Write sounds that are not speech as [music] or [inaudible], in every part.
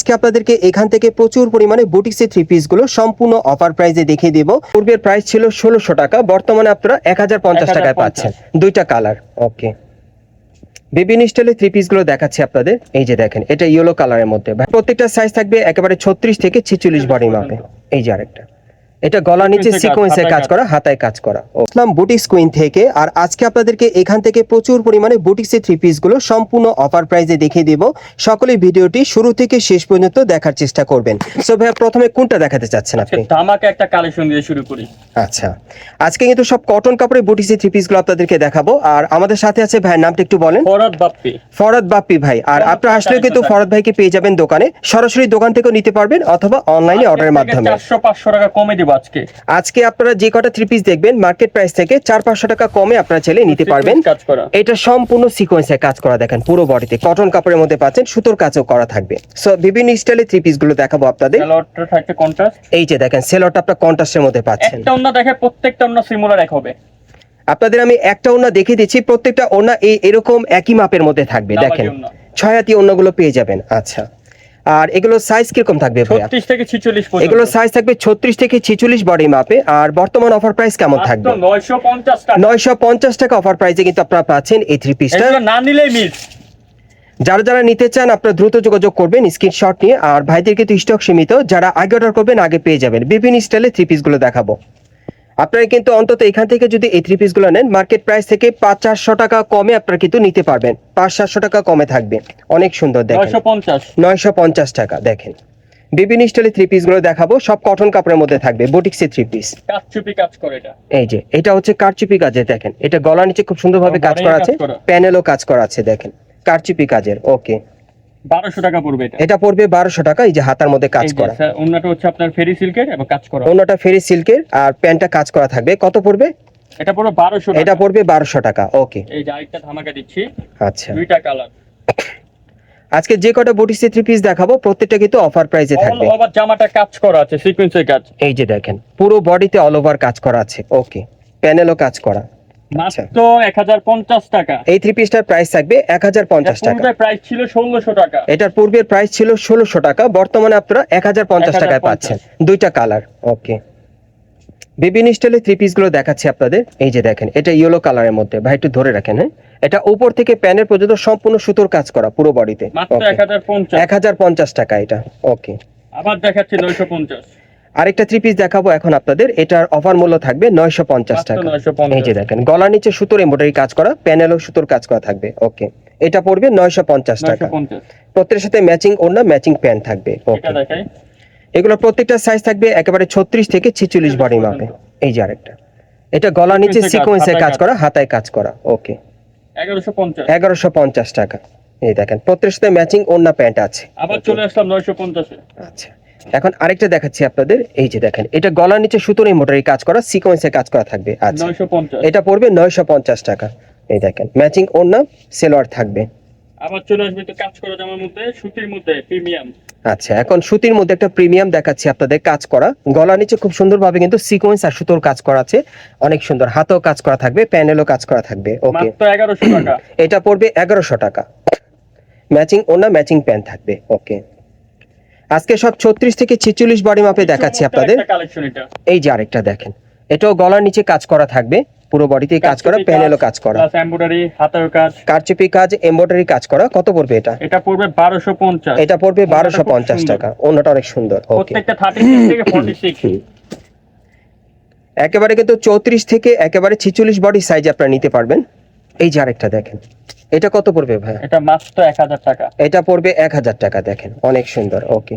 আজকে আপনাদেরকে এখান থেকে প্রচুর পরিমাণে বুটিক্সের থ্রি পিসগুলো সম্পূর্ণ অফার প্রাইসে দেখিয়ে দেবো। পূর্বের প্রাইস ছিল ষোলোশো টাকা বর্তমানে আপনারা এক হাজার পঞ্চাশ টাকায় পাচ্ছেন। দুইটা কালার ওকে বিভিন্ন স্টাইলের থ্রি পিসগুলো দেখাচ্ছি আপনাদের। এই যে দেখেন এটা ইয়েলো কালারের মধ্যে। প্রত্যেকটা সাইজ থাকবে একেবারে ছত্রিশ থেকে ছেচল্লিশ বডি মাপে। এই যে আরেকটা। এটা গলা নিচে সিকোয়েন্সে কাজ। করা হাতায় কাজ করা। ইসলাম বুটিক্স কুইন থেকে আর আজকে আপনাদেরকে এখান থেকে প্রচুর পরিমাণে বুটিক্সের থ্রি পিসগুলো সম্পূর্ণ অফার প্রাইসে দেখিয়ে দিব। সকলে ভিডিওটি শুরু থেকে শেষ পর্যন্ত দেখার চেষ্টা করবেন। সো ভাইয়া প্রথমে কোনটা দেখাতে চাচ্ছেন আপনি? ধামাকা একটা কালেকশন দিয়ে শুরু করি। আচ্ছা। আজকে কিন্তু সব কটন কাপড়ের বুটিক্সের থ্রি পিসগুলো আপনাদেরকে দেখাবো। আর আমাদের সাথে আছে ভাইয়ের নামটা একটু বলেন। ফরদ বাপ্পি। ফরদ বাপ্পি ভাই। আর আপনারা আসলেও ভাই কিন্তু ফরদ ভাইকে পেয়ে যাবেন দোকানে। সরাসরি দোকান থেকেও নিতে পারবেন অথবা অনলাইনে অর্ডারের মাধ্যমে। চারশো পাঁচশো টাকা কমে দিব। আজকে? আজকে আপনারা যে কটা থ্রি পিস দেখবেন মার্কেট প্রাইস থেকে চার পাঁচশো টাকা কমে আপনারা চাইলে নিতে পারবেন। কাজ করা। এটা সম্পূর্ণ সিকোয়েন্সে কাজ করা দেখেন পুরো বডিতে কটন কাপড়ের মধ্যে পাচ্ছেন সুতোর কাজও করা থাকবে। সো বিভিন্ন স্টাইলের থ্রি পিসগুলো দেখাবো আপনাদের। কন্ট্রাস্ট এই যে দেখেন সেলরটা আপনার কন্ট্রাস্টের মধ্যে পাচ্ছেন। একটা অন্য দেখে প্রত্যেকটা অন্য সিমুলার এক হবে। আপনাদের আমি একটা ওনা দেখিয়ে দিচ্ছি প্রত্যেকটা ওনা এই এরকম একই মাপের মধ্যে থাকবে দেখেন। ওড়না। ছয় হাতি ওনাগুলো পেয়ে যাবেন আচ্ছা। আর এগুলো সাইজ কীরকম থাকবে ছত্রিশ থেকে ছিচল্লিশ এগুলো সাইজ থাকবে ছত্রিশ থেকে ছিচল্লিশ বডি মাপে আর বর্তমান অফার প্রাইস কেমন থাকবে? নয়শো পঞ্চাশ টাকা। অফার প্রাইসে কিন্তু আপনারা পাচ্ছেন এই থ্রি পিসটা না নিলেই মিস। যারা যারা নিতে চান আপনারা দ্রুত যোগাযোগ করবেন স্ক্রিনশট নিয়ে। আর ভাইদের কিন্তু স্টক সীমিত যারা আগে অর্ডার করবেন আগে পেয়ে যাবেন। বিভিন্ন স্টাইলে থ্রি পিসগুলো দেখাবো। আপনারা কিন্তু অন্তত এখান থেকে যদি এই থ্রি পিসগুলো নেন মার্কেট প্রাইস থেকে পাঁচ চারশো টাকা কমে আপনারা কিন্তু নিতে পারবেন। পাঁচ সাতশো টাকা কমে থাকবে। অনেক সুন্দর দেখেন। নয়শো পঞ্চাশ। টাকা দেখেন। বিভিন্ন স্টাইলে থ্রি পিসগুলো দেখাবো সব কটন কাপড়ের মধ্যে থাকবে বুটিক্সের থ্রি পিস কাচুপি কাজ করে এটা। এই যে এটা হচ্ছে কারচুপি কাজে দেখেন। এটা গলা নিচে খুব সুন্দরভাবে কাজ করা আছে। প্যানেলও কাজ করা আছে দেখেন। কারচুপি কাজের ওকে বারোশো টাকা পড়বে এটা। এটা পড়বে টাকা এই যে হাতার মধ্যে কাজ করা। হচ্ছে আপনার ফেরি সিল্কের এবং কাজ করা। অন্যটা ফেরি সিল্কের আর প্যান্টটা কাজ করা থাকবে। কত পড়বে? এটা বারোশো এটা পড়বে টাকা ওকে। এই যে আরেকটা ধামাকা দিচ্ছি। আচ্ছা। দুইটা কালার। আজকে যে কটা বুটিক্সে থ্রি পিস দেখাবো প্রত্যেকটা কিন্তু অফার প্রাইসে অল থাকবে। ওভার জামাটা কাজ করা আছে সিকোয়েন্সের কাজ। এই যে দেখেন পুরো বডিতে অল ওভার কাজ করা আছে ওকে। প্যানেলও কাজ করা। মাত্র পঞ্চাশ টাকা। এই থ্রি পিসটার প্রাইস থাকবে এক হাজার পঞ্চাশ টাকা। পূর্বে প্রাইস ছিল ষোলোশো টাকা। এটার পূর্বের প্রাইস ছিল ষোলোশো টাকা বর্তমানে আপনারা এক হাজার পঞ্চাশ 1050 টাকায় পাচ্ছেন। দুইটা কালার ওকে স্টাইলের থ্রি পিসগুলো দেখাচ্ছি আপনাদের। এই যে দেখেন এটা ইয়েলো কালারের মধ্যে। ভাই একটু ধরে রাখেন হ্যাঁ? এটা উপর থেকে প্যানের পর্যন্ত সম্পূর্ণ সুতোর কাজ করা পুরো বডিতে এক হাজার পঞ্চাশ। টাকা এটা ওকে আবার দেখাচ্ছি নয়শো পঞ্চাশ। আরেকটা থ্রি পিস দেখাবো এখন আপনাদের। এটার অফার মূল্য থাকবে নয়শো পঞ্চাশ টাকা। এই যে দেখেন গলার নিচে সুতোর এমব্রয়ডারি কাজ করা প্যানেলও সুতোর কাজ করা থাকবে। ওকে এটা পড়বে নয়শো পঞ্চাশ টাকা। প্রত্যেকের সাথে ম্যাচিং ওড়না ম্যাচিং প্যান্ট থাকবে। ওকে এগুলো প্রত্যেকটা সাইজ থাকবে একেবারে ছত্রিশ থেকে ছেচল্লিশ বডি মাপে। এই যে আরেকটা। এটা গলার নিচে সিকোয়েন্সে কাজ। করা হাতায় কাজ করা। ওকে এগারোশো পঞ্চাশ। এগারোশো পঞ্চাশ টাকা। এই দেখেন প্রত্যেকের সাথে ম্যাচিং ওড়না প্যান্ট আছে। আবার চলে আসলাম নয়শো পঞ্চাশে। আচ্ছা। এখন আরেকটা দেখাচ্ছি আপনাদের। এই যে দেখেন এটা গলার নিচে সুতোর মোটরের কাজ করা সিকোয়েন্সে কাজ করা থাকবে। আচ্ছা এটা পড়বে নয়শো পঞ্চাশ টাকা। এই দেখেন ম্যাচিং ওড়না সেলোয়ার থাকবে। আবার চলে আসবে তো কাজ করা জামার মধ্যে সুতির মধ্যে প্রিমিয়াম আচ্ছা এখন সুতির মধ্যে একটা প্রিমিয়াম দেখাচ্ছি আপনাদের কাজ করা। গলা নিচে খুব সুন্দরভাবে কিন্তু সিকোয়েন্স আর সুতোর কাজ করা আছে। অনেক সুন্দর হাতেও কাজ করা থাকবে প্যানেলও কাজ করা থাকবে। ওকে এগারোশো টাকা। এটা পড়বে এগারোশো টাকা। ম্যাচিং ওনা ম্যাচিং প্যান্ট থাকবে। ওকে আজকে সব ছত্রিশ থেকে ছেচল্লিশ বডি মাপে দেখাচ্ছি আপনাদের। এই যে আরেকটা দেখেন এটাও গলার নিচে কাজ করা থাকবে পুরো বডিতে কাজ করা প্যানেলও কাজ করা। এমব্রয়ডারি হাতের কাজ। কারচুপি কাজ এমব্রয়ডারি কাজ করা কত পড়বে এটা? এটা পড়বে বারোশো পঞ্চাশ। এটা পড়বে ওড়নাটা বারোশো খুব পঞ্চাশ সুন্দর। টাকা অন্যটা অনেক সুন্দর ওকে প্রত্যেকটা থার্টি সিক্স থেকে [coughs] ফর্টি সিক্স একেবারে কিন্তু চৌত্রিশ থেকে একেবারে ছিচল্লিশ বডি সাইজ আপনারা নিতে পারবেন। এই যে আরেকটা দেখেন এটা কত পড়বে ভাই এটা মাত্র এক হাজার টাকা। এটা পড়বে এক হাজার টাকা দেখেন। অনেক সুন্দর ওকে।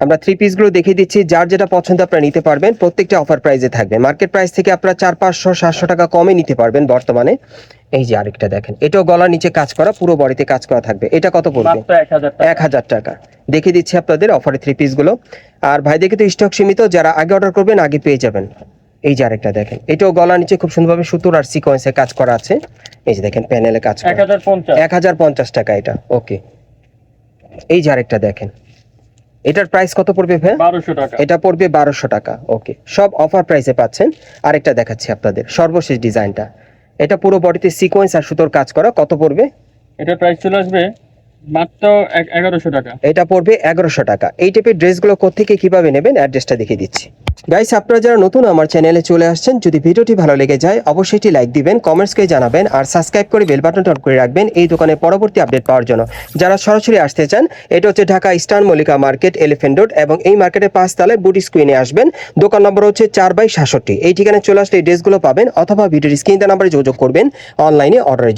আমরা থ্রি পিসগুলো দেখিয়ে দিচ্ছি যার যেটা পছন্দ আপনারা নিতে পারবেন প্রত্যেকটা অফার প্রাইসে থাকবে। মার্কেট প্রাইস থেকে আপনারা চার পাঁচশো সাতশো টাকা কমে নিতে পারবেন বর্তমানে। এই যে আরেকটা দেখেন এটাও গলার নিচে কাজ করা পুরো বডিতে কাজ করা থাকবে। এটা কত পড়বে? মাত্র এক হাজার টাকা। দেখিয়ে দিচ্ছি আপনাদের অফারে থ্রি পিসগুলো আর ভাই ভাইদেরকে তো স্টক সীমিত যারা আগে অর্ডার করবেন আগে পেয়ে যাবেন। এই যে আরেকটা দেখেন এটাও গলার নিচে খুব সুন্দরভাবে সুতোর আর সিকোয়েন্সে কাজ করা আছে। এই যে দেখেন প্যানেলে কাজ এক হাজার পঞ্চাশ। টাকা এটা ওকে। এই যে আরেকটা দেখেন। এটার প্রাইস কত পড়বে ভাই? বারোশো টাকা। এটা পড়বে বারোশো টাকা ওকে। সব অফার প্রাইসে পাচ্ছেন। আরেকটা দেখাচ্ছি আপনাদের সর্বশেষ ডিজাইনটা। এটা পুরো বডিতে সিকোয়েন্স আর সুতোর কাজ করা কত পড়বে? এটা প্রাইস চলে আসবে এটা পড়বে এগারোশো টাকা। এই টাইপের ড্রেসগুলো কোথেকে কীভাবে নেবেন? অ্যাড্রেসটা দেখিয়ে দিচ্ছি। গাইস আপনারা যারা নতুন আমার চ্যানেলে চলে আসছেন, যদি ভিডিওটি ভালো লেগে যায়, অবশ্যই লাইক দিবেন কমেন্টস করে জানাবেন, আর সাবস্ক্রাইব করে বেল বাটনটা অন করে রাখবেন এই দোকানে পরবর্তী আপডেট পাওয়ার জন্য। যারা সরাসরি আসতে চান, এটা হচ্ছে Dhaka eastern Mallika market elephant road এবং এই মার্কেটের পাঁচ তলায় বুটি স্ক্রিনে আসবেন। দোকান নম্বর হচ্ছে চার বাই সাতষট্টি। এই ঠিকানায় চলে আসলে এই ড্রেসগুলো পাবেন, অথবা ভিডিওর স্ক্রিন নাম্বারে যোগাযোগ করবেন অনলাইনে অর্ডারের